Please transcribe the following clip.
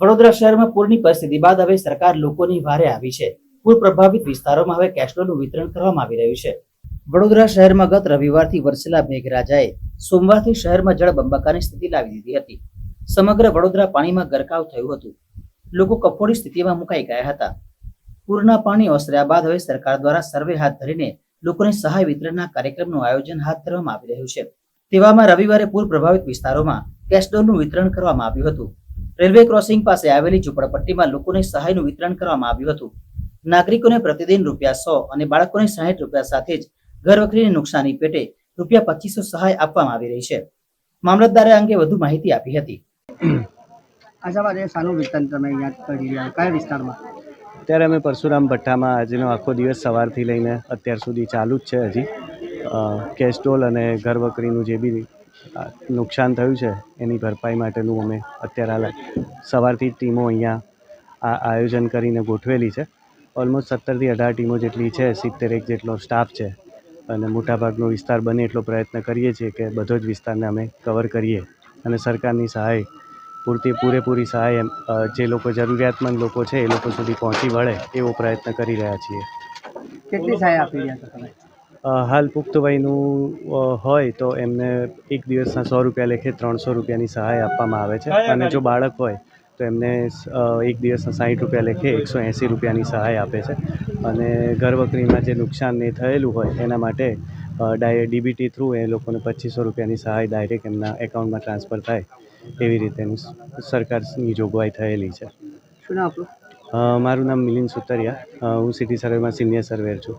વડોદરા શહેરમાં પૂરની પરિસ્થિતિ બાદ હવે સરકાર લોકોની વારે આવી છે. પૂર પ્રભાવિત વિસ્તારોમાં હવે કેશલોનું વિતરણ કરવામાં આવી રહ્યું છે. વડોદરા શહેરમાં ગત રવિવારથી વરસેલા મેઘરાજાએ સોમવારથી શહેરમાં જળબંબાકારની સ્થિતિ લાવી દીધી હતી. સમગ્ર વડોદરા પાણીમાં ગરકાવ થયું હતું. લોકો કફોડી સ્થિતિમાં મુકાઈ ગયા હતા. પૂરના પાણી ઓસર્યા બાદ હવે સરકાર દ્વારા સર્વે હાથ ધરીને લોકોને સહાય વિતરણના કાર્યક્રમનું આયોજન હાથ ધરવામાં આવી રહ્યું છે. તેવામાં રવિવારે પૂર પ્રભાવિત વિસ્તારોમાં કેશડોલનું વિતરણ કરવામાં આવ્યું હતું. રેલવે ક્રોસિંગ પાસે આવેલી ઝૂંપડપટ્ટીમાં લોકોને સહાયનું વિતરણ કરવામાં આવ્યું હતું. નાગરિકોને પ્રતિદિન રૂપિયા સો અને બાળકોને સાહીઠ રૂપિયા સાથે જ ઘર વખરીની નુકસાની પેટે રૂપિયા પચીસો સહાય આપવામાં આવી રહી છે. મામલતદારે આ અંગે વધુ માહિતી આપી હતી. આજે શાનું વિતરણ તમે અહીંયા કરી રહ્યા કયા વિસ્તારમાં? અત્યારે અમે પરશુરામ ભઠ્ઠામાં આજનો આખો દિવસ સવારથી લઈને અત્યાર સુધી ચાલુ જ છે હજી. કેસ્ટોલ અને ઘર વકરીનું જે બી નુકસાન થયું છે એની ભરપાઈ માટેનું અમે અત્યારે હાલ સવારથી જ ટીમો અહીંયા આ આયોજન કરીને ગોઠવેલી છે. ઓલમોસ્ટ સત્તરથી અઢાર ટીમો જેટલી છે, સિત્તેર એક જેટલો સ્ટાફ છે અને મોટાભાગનો વિસ્તાર બને એટલો પ્રયત્ન કરીએ છીએ કે બધો જ વિસ્તારને અમે કવર કરીએ અને સરકારની સહાય, પૂરતી પૂરેપૂરી સહાય એમ જે લોકો જરૂરિયાતમંદ લોકો છે એ લોકો સુધી પહોંચી વળે એવો પ્રયત્ન કરી રહ્યા છીએ. કેટલી સહાય આપી રહ્યા છો તમે? હાલ પુખ્ત વયનું હોય તો એમને એક દિવસના સો રૂપિયા લેખે ત્રણસો રૂપિયાની સહાય આપવામાં આવે છે. અને જો બાળક હોય તો એમને એક દિવસના સાઠ રૂપિયા લેખે એકસો એંસી રૂપિયાની સહાય આપે છે. અને ઘરવકરીમાં જે નુકસાન એ થયેલું હોય એના માટે ડાય ડીબીટી થ્રુ એ લોકોને પચીસો રૂપિયાની સહાય ડાયરેક્ટ એમના એકાઉન્ટમાં ટ્રાન્સફર થાય એવી રીતેની સરકારની જોગવાઈ થયેલી છે. શું નામ આપણું મારું નામ મિલિન સુતરિયા. હું સિટી સર્વેમાં સિનિયર સર્વેર છું.